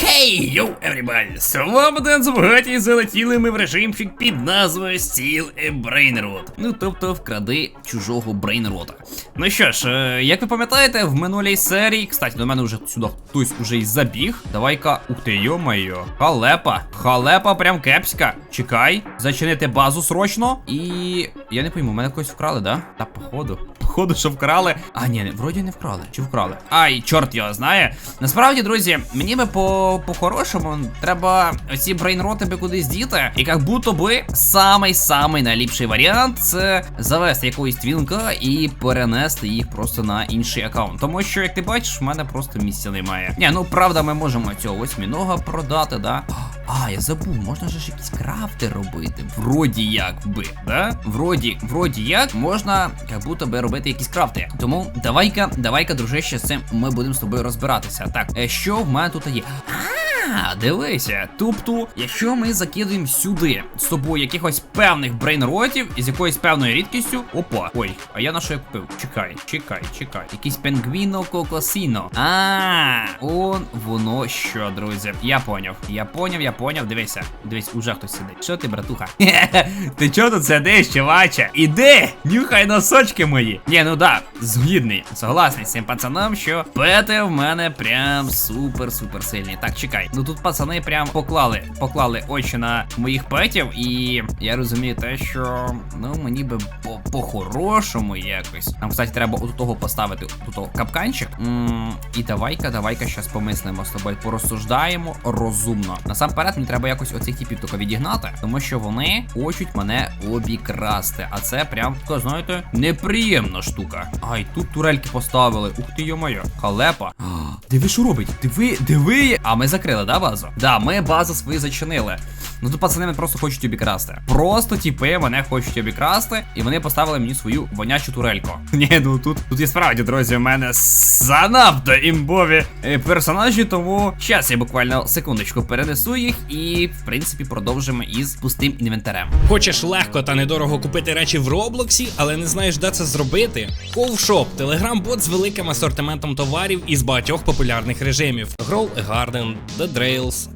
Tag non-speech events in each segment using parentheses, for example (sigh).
Хей, йоу, everybody! З вами Ден Збгаті і залетіли ми в режимчик під назвою Brain Rot. Ну, тобто вкради чужого брейнрота. Ну що ж, е, як ви пам'ятаєте, в минулій серії, кстати, до мене вже сюди хтось уже й забіг. Давай-ка, ух ти, йо-моє, халепа. Халепа прям кепська. Чекай, зачинити базу срочно. І я не пойму, мене когось вкрали, да? Та походу. Походу, що вкрали. А, ні, вроді не вкрали. Чи вкрали? Ай, чорт його знає. Насправді, друзі, мені би по по-хорошому треба оці брейнроти би кудись діти. І як будто би самий-самий найліпший варіант це завести якогось твінка і перенести їх просто на інший аккаунт. Тому що, як ти бачиш, в мене просто місця немає. Ні, ну правда, ми можемо цього восьмінога продати, да? А, я забув, можна ж якісь крафти робити. Вроді як би, да? Вроді, вроді як можна, як будто би робити якісь крафти. Тому давай-ка, давай-ка, дружище, з цим ми будемо з тобою розбиратися. Так, е, що в мене тут є? А, дивися. Тобто, якщо ми закидуємо сюди з тобою якихось певних брейнротів із якоюсь певною рідкістю. Опа. Ой, а я на що я купив? Чекай, чекай, чекай. Якийсь пенгвіно кокосіно. А, он воно що, друзі. Я поняв. Я поняв, я поняв. Дивися. Дивись, уже хтось сидить. Що ти, братуха? (laughs) Ти чого тут сидиш, чуваче? Іди! Нюхай носочки мої. Ні, ну да, згідний. Согласний з цим пацаном, що пети в мене прям супер-супер сильні. Так, чекай. Ну тут пацани прям поклали, поклали очі на моїх петів, і я розумію те, що ну мені би по- по-хорошому якось. Нам, кстати, треба у того поставити у того капканчик. м і давай-ка, давай-ка щас помислимо з тобою, порозсуждаємо розумно. Насамперед, мені треба якось оцих типів тільки відігнати, тому що вони хочуть мене обікрасти. А це прям знаєте, неприємна штука. Ай, тут турельки поставили. Ух ти, йо-моє, халепа. Диви, що робить? Диви, диви. А ми закрили, да, базу? Да, ми базу свою зачинили. Ну тут пацани мене просто хочуть обікрасти. Просто тіпи мене хочуть обікрасти, і вони поставили мені свою вонячу турельку. (laughs) Ні, ну тут тут і справді, друзі, у мене занадто імбові е, персонажі, тому щас я буквально секундочку перенесу їх і, в принципі, продовжимо із пустим інвентарем. Хочеш легко та недорого купити речі в Роблоксі, але не знаєш, де це зробити? Ковшоп телеграм-бот з великим асортиментом товарів із багатьох популярних режимів: Grow a Garden, The Drails,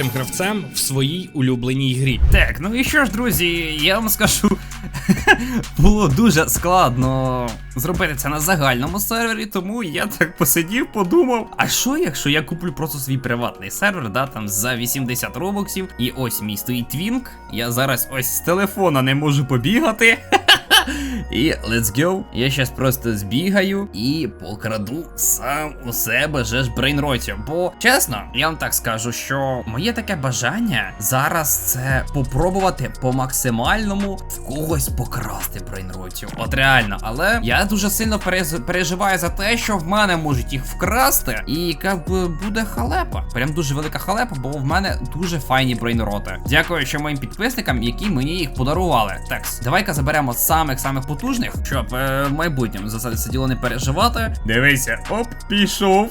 гравцем в своїй улюбленій грі. Так, ну і що ж, друзі, я вам скажу, (laughs) було дуже складно зробити це на загальному сервері, тому я так посидів, подумав, а що якщо я куплю просто свій приватний сервер, да, там за 80 робоксів, і ось мій стоїть твінк, я зараз ось з телефона не можу побігати. (laughs) І let's go. Я щас просто збігаю і покраду сам у себе же ж брейнротів. Бо чесно, я вам так скажу, що моє таке бажання зараз це попробувати по максимальному в когось покрасти брейнротів. От реально, але я дуже сильно переживаю за те, що в мене можуть їх вкрасти, і як би буде халепа. Прям дуже велика халепа, бо в мене дуже файні брейнроти. Дякую ще моїм підписникам, які мені їх подарували. Так, давай-ка заберемо самих самих потужних, щоб е, в майбутньому за це діло не переживати. Дивися, оп, пішов.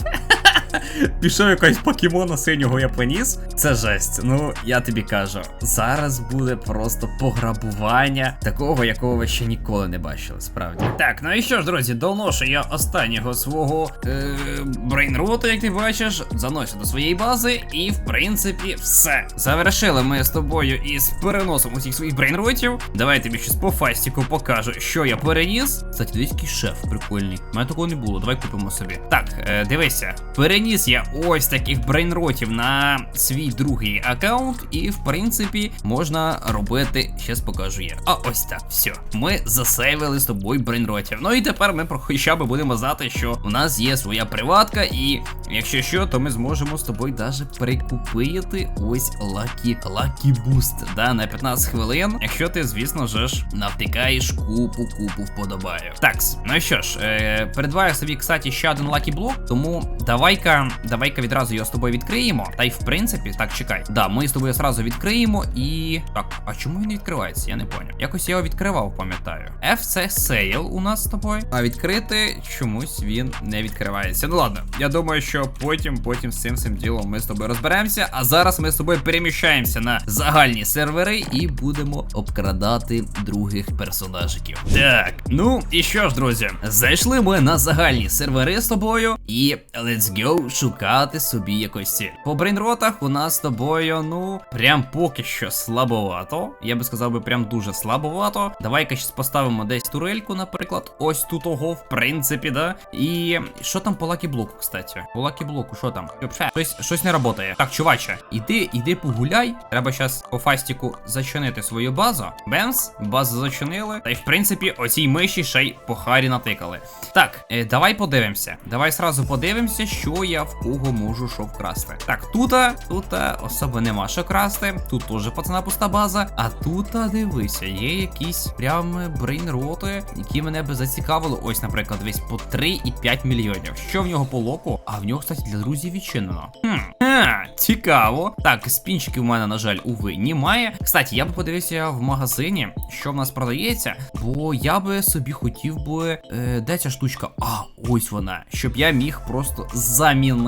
Пішов якогось покемона синього я поніс. Це жесть. Ну, я тобі кажу, зараз буде просто пограбування такого, якого ви ще ніколи не бачили, справді. Так, ну і що ж, друзі, доношу я останнього свого е, брейнрота, як ти бачиш, заношу до своєї бази, і в принципі все. Завершили ми з тобою із переносом усіх своїх брейнротів. Давай я тобі щось по фастіку покажу, що я переніс. Кстати, дивись, який шеф прикольний. У мене такого не було. Давай купимо собі. Так, е, дивися, переніс я ось таких брейнротів на свій другий аккаунт, і в принципі можна робити. Щас покажу як. А ось так, все. Ми засейвили з тобою брейнротів. Ну і тепер ми хоча б будемо знати, що у нас є своя приватка, і якщо що, то ми зможемо з тобою даже прикупити ось лакі лакі буст да, на 15 хвилин. Якщо ти, звісно же ж, навтикаєш купу купу вподобаю. Так, ну що ж, е, передбаю собі, кстати, ще один лакі блок, тому давай-ка давай-ка, відразу його з тобою відкриємо. Та й в принципі, так, чекай. Да, ми з тобою зразу відкриємо і. Так, а чому він не відкривається? Я не поняв. Якось я його відкривав, пам'ятаю. FC Sale у нас з тобою. А відкрити чомусь він не відкривається. Ну ладно, я думаю, що потім, потім з цим всім ділом ми з тобою розберемося. А зараз ми з тобою переміщаємося на загальні сервери і будемо обкрадати других персонажиків. Так, ну і що ж, друзі, зайшли ми на загальні сервери з тобою, і let's go шукати собі якось ціль. По брейнротах у нас з тобою, ну, прям поки що слабовато. Я би сказав би, прям дуже слабовато. Давай-ка щас поставимо десь турельку, наприклад. Ось тут ого, в принципі, да. І що там по лакі блоку, кстати? По лакі блоку, що там? Щось, щось не працює. Так, чуваче, іди, іди погуляй. Треба щас по фастіку зачинити свою базу. Бенс, базу зачинили. Та й в принципі, оцій миші ще й по харі натикали. Так, е, давай подивимося. Давай сразу подивимося, що я в кого можу що вкрасти. Так, тут, тут особи нема що красти. Тут теж пацана пуста база. А тут, дивися, є якісь прям брейнроти, які мене би зацікавили. Ось, наприклад, десь по 3,5 мільйонів. Що в нього по локу? А в нього, кстати, для друзів відчинено. Хм, ха, цікаво. Так, спінчики у мене, на жаль, уви, немає. Кстати, я би подивився в магазині, що в нас продається, бо я би собі хотів би. Е, де ця штучка? А, ось вона. Щоб я міг просто замінити,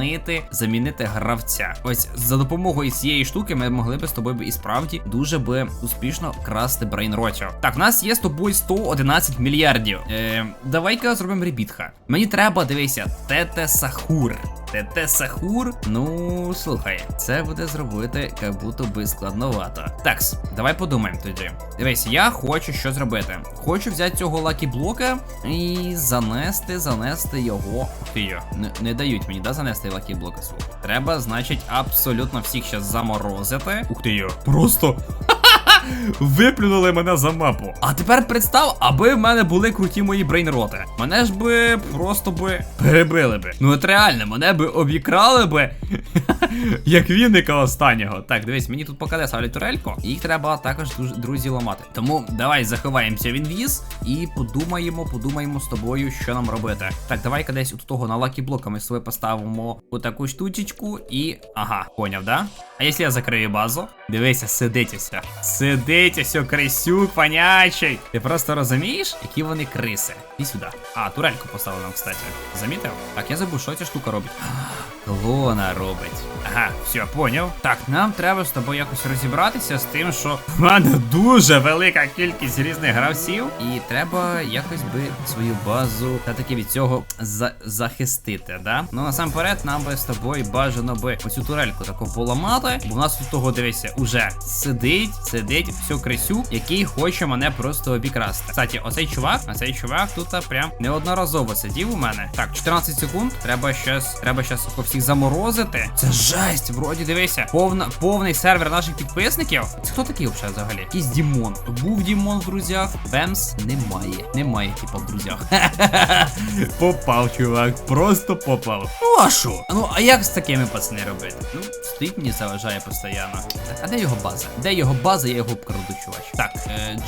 замінити гравця. Ось за допомогою цієї штуки ми могли би з тобою і справді дуже би успішно красти брейн брейнротів. Так, в нас є з тобою 111 мільярдів. Е, давай-ка зробимо ребітха. Мені треба, дивися, Тете Сахур. ТТ Сахур. Ну, слухай, це буде зробити як будто би складновато. Такс, давай подумаємо тоді. Дивись, я хочу що зробити. Хочу взяти цього лакі блока і занести, занести його. Ти не, не дають мені, да, занести лакі блока свого. Треба, значить, абсолютно всіх зараз заморозити. Ух ти йо, просто. (laughs) Виплюнули мене за мапу. А тепер представ, аби в мене були круті мої брейнроти. Мене ж би просто би перебили би. Ну от реально, мене би обікрали би. (laughs) Як вінника останнього. Так, дивись, мені тут покаде ставлять турельку. Їх треба також друзі ламати. Тому давай заховаємося в інвіз і подумаємо, подумаємо з тобою, що нам робити. Так, давай-ка десь у того на лакі блока ми собою поставимо отаку штучечку і. Ага, поняв, да? А якщо я закрию базу? Дивися, сидитися. Сидитися, крисюк понячий. Ти просто розумієш, які вони криси. І сюди. А, турельку поставили нам, кстати. Замітив? Так, я забув, що ця штука робить. Клона робить. Ага, все, поняв. Так, нам треба з тобою якось розібратися з тим, що в мене дуже велика кількість різних гравців, і треба якось би свою базу та таки від цього за захистити, да? Ну насамперед, нам би з тобою бажано би оцю турельку таку поламати, бо в нас тут того дивися, уже сидить, сидить, все крисюк, який хоче мене просто обікрасти. Кстати, оцей чувак, оцей чувак тут прям неодноразово сидів у мене. Так, 14 секунд. Треба щас, треба щас всіх заморозити. Це жесть, вроді дивися. Повна, повний сервер наших підписників. Це хто такий взагалі взагалі? Якийсь Дімон. Був Дімон в друзях. Бемс немає. Немає, типа, в друзях. (laughs) попав, чувак. Просто попав. Ну а що? Ну а як з такими пацани робити? Ну, стоїть мені заважає постійно. Так, а де його база? Де його база, я його обкраду, чувач. Так,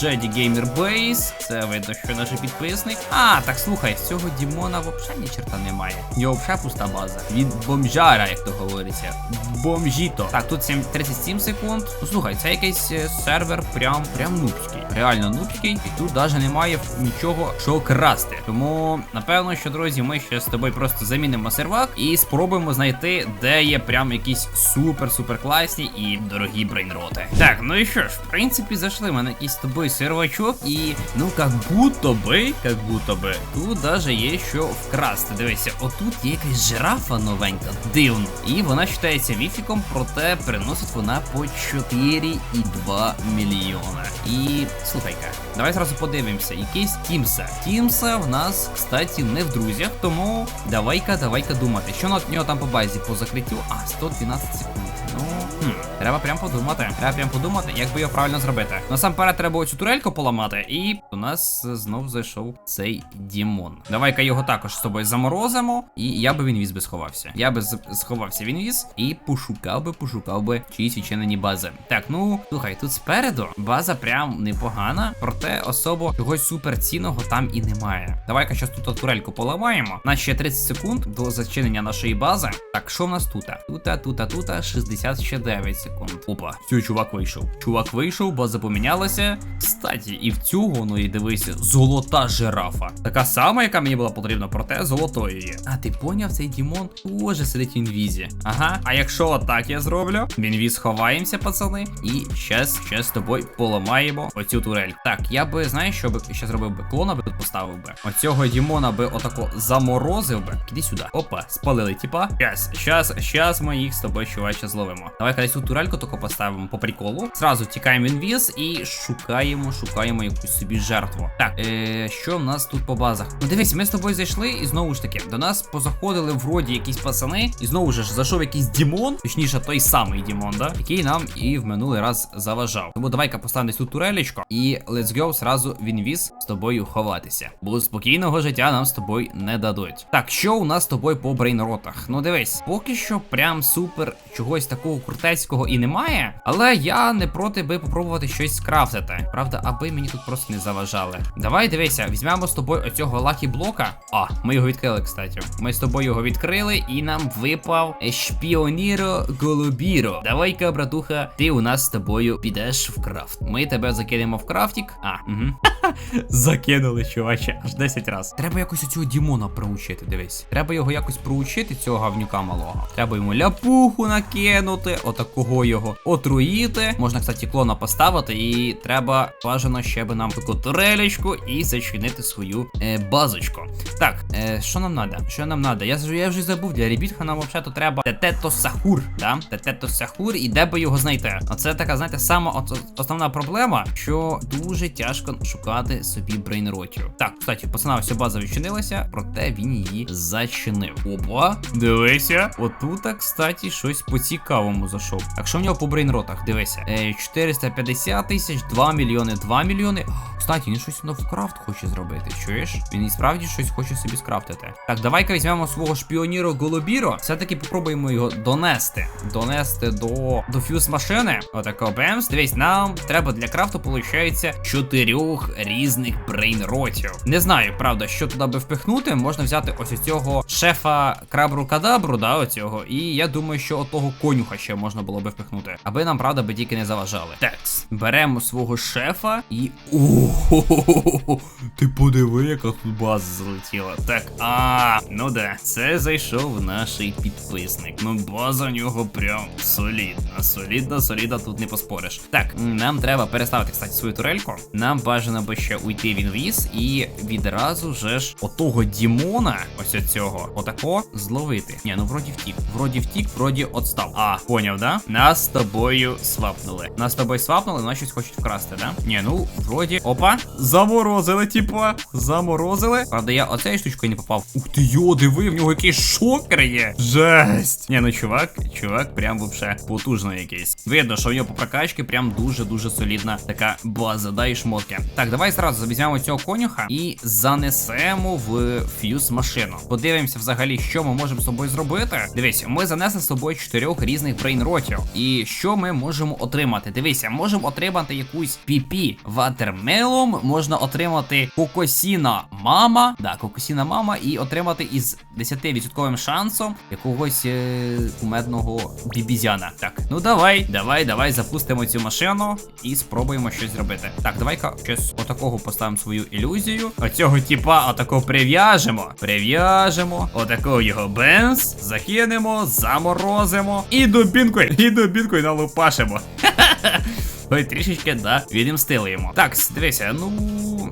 Jedi Gamer Base. Це видно, що наш підписник. А, так слухай, з цього Дімона взагалі ні черта немає. В нього взагалі пуста база. Він бомжара, як то говориться. Бомжіто. Так, тут 7, 37 секунд. Ну слухай, це якийсь е, сервер прям прям нубський. Реально нубський. І тут навіть немає нічого, що красти. Тому, напевно, що, друзі, ми ще з тобою просто замінимо сервак і спробуємо знайти, де є прям якісь супер-супер класні і дорогі брейнроти. Так, ну і що ж, в принципі, зайшли ми на якийсь з тобою сервачок, і ну як будто би, як будто би, тут даже є що вкрасти. Дивися, отут є якась жирафа новенька, дивно. І вона вважається міфіком, проте приносить вона по 4,2 мільйона. І слухай-ка, давай зразу подивимося. Якийсь Тімса. Тімса в нас, кстати, не в друзях, тому давай-ка, давай-ка думати. Що на нього там по базі по закриттю? А, 112 секунд. Ну, хм, треба прям подумати. Треба прям подумати, як би його правильно зробити. Насамперед треба оцю турельку поламати і до нас знов зайшов цей Дімон. Давай-ка його також з тобою заморозимо, і я би він віз би сховався. Я би сховався він віз і пошукав би, пошукав би чиїсь відчинені бази. Так, ну слухай, тут спереду база прям непогана, проте особо чогось суперцінного там і немає. Давай-ка щас тут турельку поламаємо. У нас ще 30 секунд до зачинення нашої бази. Так, що в нас тут? Тута, тута, тута, 69 секунд. Опа, все, чувак вийшов. Чувак вийшов, база помінялася. Кстати, і в цю воно і дивися, золота жирафа. Така сама, яка мені була потрібна, проте золотою є. А ти поняв, цей Дімон теж сидить в інвізі. Ага. А якщо отак я зроблю, в інвіз ховаємося, пацани, і щас, щас з тобою поламаємо оцю турель. Так, я би, знаєш, що би ще зробив би? Клона би тут поставив би. Оцього Дімона би отако заморозив би. Іди сюди. Опа, спалили, типа. Щас, щас, щас ми їх з тобою, чуваче, зловимо. Давай кудись цю турельку тако поставимо по приколу. Зразу тікаємо в інвіз і шукаємо, шукаємо якусь собі жертву. Так, е, що в нас тут по базах? Ну дивись, ми з тобою зайшли, і знову ж таки, до нас позаходили вроді якісь пацани, і знову ж зайшов якийсь Дімон, точніше, той самий Дімон, да? який нам і в минулий раз заважав. Тому давай-ка поставимо десь тут турелечко, і let's go сразу в інвіз з тобою ховатися. Бо спокійного життя нам з тобою не дадуть. Так, що у нас з тобою по брейнротах? Ну дивись, поки що прям супер чогось такого крутецького і немає, але я не проти би попробувати щось скрафтити. Правда, аби мені тут просто не заважали. Давай дивися, візьмемо з тобою оцього лакі блока. А, ми його відкрили, кстати. Ми з тобою його відкрили, і нам випав шпіоніро голубіро. Давай-ка, братуха, ти у нас з тобою підеш в крафт. Ми тебе закинемо в крафтік. А, угу. (laughs) Закинули, чуваче, аж 10 раз. Треба якось цього Дімона проучити, дивись. Треба його якось проучити, цього гавнюка малого. Треба йому ляпуху накинути, отакого його отруїти. Можна, кстати, клона поставити, і треба бажано ще би нам таку турелечку і зачинити свою е, базочку. Так, е, що нам треба? Що нам треба? Я, я вже забув, для ребітха нам взагалі треба тетето сахур. Да? Тетето сахур, і де би його знайти? Оце така, знаєте, сама основна проблема, що дуже тяжко шукати собі брейнротів. Так, кстати, пацана, вся база відчинилася, проте він її зачинив. Опа, дивися. Отут, кстати, щось по цікавому зайшов. Так що в нього по брейнротах? Дивися. Е, 450 тисяч, 2 мільйони, 2 мільйони. Кстати, він щось в крафт хоче зробити. Чуєш? Він і справді щось хоче собі скрафтити. Так, давай-ка візьмемо свого шпіоніро Голубіро. Все-таки попробуємо його донести. Донести до, до фюз машини. Отако бемс. Дивись, нам треба для крафту, виходить, чотирьох різних брейнротів. Не знаю, правда, що туди би впихнути. Можна взяти ось цього шефа крабру кадабру, да, оцього. І я думаю, що отого конюха ще можна було би впихнути. Аби нам, правда, би тільки не заважали. Текс. Беремо свого шефа і. О, ти подиви, яка тут база залетіла. Так, а, ну да, це зайшов наш підписник. Ну, база нього прям солідна. Солідна, солідна, тут не поспориш. Так, нам треба переставити, кстати, свою турельку. Нам бажано би ще уйти в інвіз і відразу же ж отого Дімона, ось цього, отако зловити. Ні, ну вроді втік. Вроді втік, вроді отстав. А, поняв, да? Нас з тобою свапнули. Нас з тобою свапнули, нас щось хочуть вкрасти, да? Ні, ну, вроді. Опа, заморозили, типа. Заморозили. Правда, я оцею штучкою не попав. Ух ти йо, диви, в нього якийсь шокер є. Жесть. Ні, ну чувак, чувак, прям вообще потужно якийсь. Видно, що в нього по прокачці прям дуже-дуже солідна така база, да, і шмотки. Так, давай зразу візьмемо цього конюха і занесемо в фьюз машину. Подивимося взагалі, що ми можемо з собою зробити. Дивись, ми занесли з собою чотирьох різних брейнротів. І що ми можемо отримати? Дивися, можемо отримати якусь піпі ватермелом, можна отримати кокосіна мама. Да, кокосіна мама, і отримати із 10% шансом якогось е, кумедного бібізяна. Так, ну давай, давай, давай запустимо цю машину і спробуємо щось зробити. Так, давай-ка щось отакого поставимо свою ілюзію. Оцього тіпа отако прив'яжемо. Прив'яжемо. Отакого його бенз. Закинемо, заморозимо. І дубінкою, і дубінкою налупашимо. (laughs) Ой, трішечки, да, відімстилуємо. Так, дивися, ну.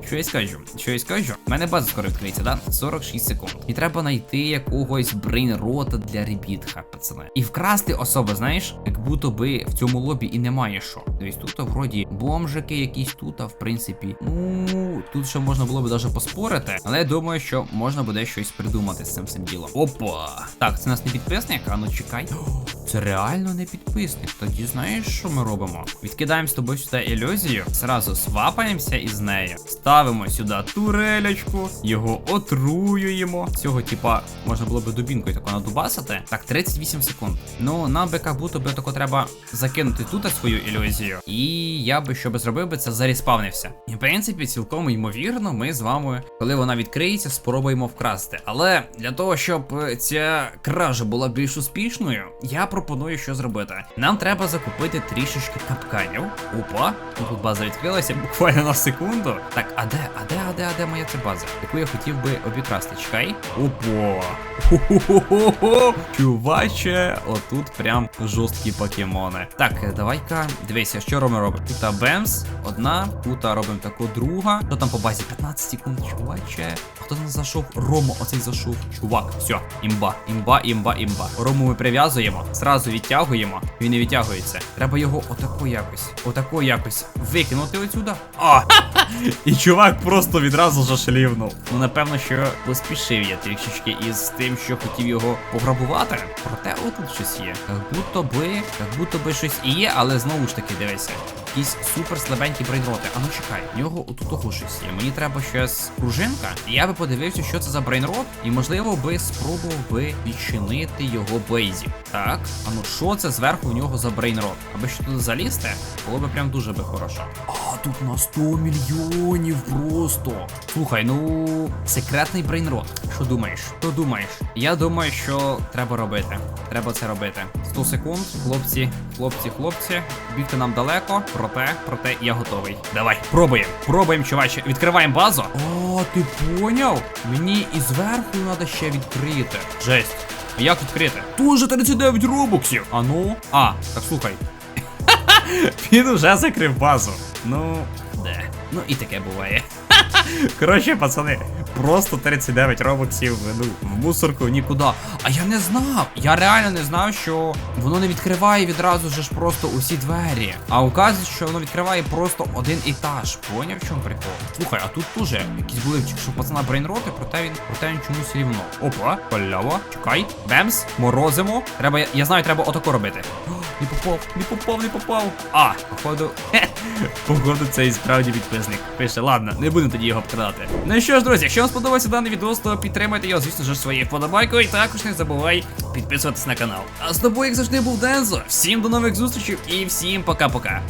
Що я скажу? Що я скажу? У мене база скоро відкриється, да? 46 секунд. І треба знайти якогось брейнрота для ребітха, пацани. І вкрасти особу, знаєш, як будто би в цьому лобі і немає що. Дивись, тут вроді бомжики якісь тут, а в принципі. Ну, тут ще можна було б даже поспорити, але я думаю, що можна буде щось придумати з цим всім ділом. Опа! Так, це нас не підписник, а ну чекай. (gasps) Це реально не підписник. Тоді знаєш, що ми робимо? Відкидаємо з тобою сюди ілюзію, зразу свапаємося із нею. ставимо сюди турелечку, його отруюємо. Цього, типа, можна було би дубінкою тако надубасити. Так, 38 секунд. Ну, нам би як будто би тако треба закинути тут свою ілюзію. І я би що би зробив би це заріспавнився. І в принципі, цілком ймовірно, ми з вами, коли вона відкриється, спробуємо вкрасти. Але для того, щоб е, ця кража була більш успішною, я пропоную що зробити. Нам треба закупити трішечки капканів. Опа, тут база відкрилася буквально на секунду. Так, а де, а де, а де, а де моя ця база, яку я хотів би обікрасти? Чекай. Опа. Хо-хо-хо-хо-хо. Чуваче, отут прям жорсткі покемони. Так, е, давай-ка, дивися, що робимо робимо. Тут бемс, одна, тут робимо таку друга. Що там по базі? 15 секунд, чуваче. Хто там зайшов? Рома, оцей зайшов. Чувак, все, імба, імба, імба, імба. Рому ми прив'язуємо, зразу відтягуємо. Він не відтягується. Треба його отако якось, отако якось викинути отсюда. А! (laughs) І чувак просто відразу зашлівнув. Ну, напевно, що поспішив я трішечки із тим, що хотів його пограбувати. Проте отут щось є. Як будто би, як будто би щось і є, але знову ж таки, дивися. Якісь супер слабенькі брейнроти. А ну чекай, в нього отут щось. Мені треба щось пружинка. Я би подивився, що це за брейнрот, і можливо би спробував би відчинити його бейзі. Так, а ну що це зверху в нього за брейнрот? Аби ще туди залізти, було би прям дуже би хорошо. А тут на 100 мільйонів просто. Слухай, ну секретний брейнрот. Що думаєш? Що думаєш? Я думаю, що треба робити. Треба це робити. 100 секунд, хлопці, хлопці, хлопці. Бігти нам далеко, проте, проте я готовий. Давай, пробуємо. Пробуємо, чуваче. Відкриваємо базу. О, ти поняв? Мені і зверху треба ще відкрити. Жесть. Як відкрити? Дуже 39 робоксів. А ну. А, так слухай. (laughs) Він уже закрив базу. Ну, де? Ну і таке буває. (laughs) Коротше, пацани, просто 39 робоксів ну, в мусорку нікуди. А я не знав. Я реально не знав, що воно не відкриває відразу же ж просто усі двері. А оказується, що воно відкриває просто один етаж. Поняв, в чому прикол? Слухай, а тут теж якісь були що пацана брейнроти, проте він проте він чомусь рівно. Опа, полява, чекай, бемс, морозимо. Треба, я, я знаю, треба отако робити. Не попав, не попав, не попав. А, походу. (laughs) Походу, це і справді підписник. Пише, ладно, не будемо тоді його обкрадати. Ну і що ж, друзі, якщо вам сподобався даний відео, то підтримайте його, звісно ж, своєю вподобайкою. І також не забувай підписуватись на канал. А з тобою, як завжди, був Дензо. Всім до нових зустрічей і всім пока-пока.